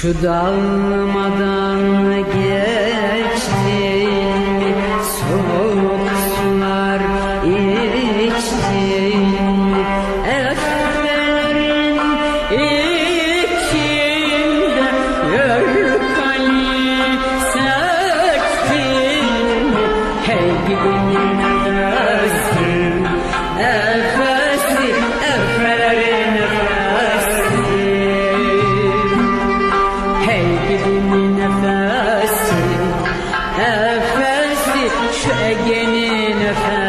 Şu dalmadan geçtin mi? Soğuk sular içtin mi? Ekmerin içinde Yörkali sektin mi? Hey gidin nefesi şu Ege'nin nefesi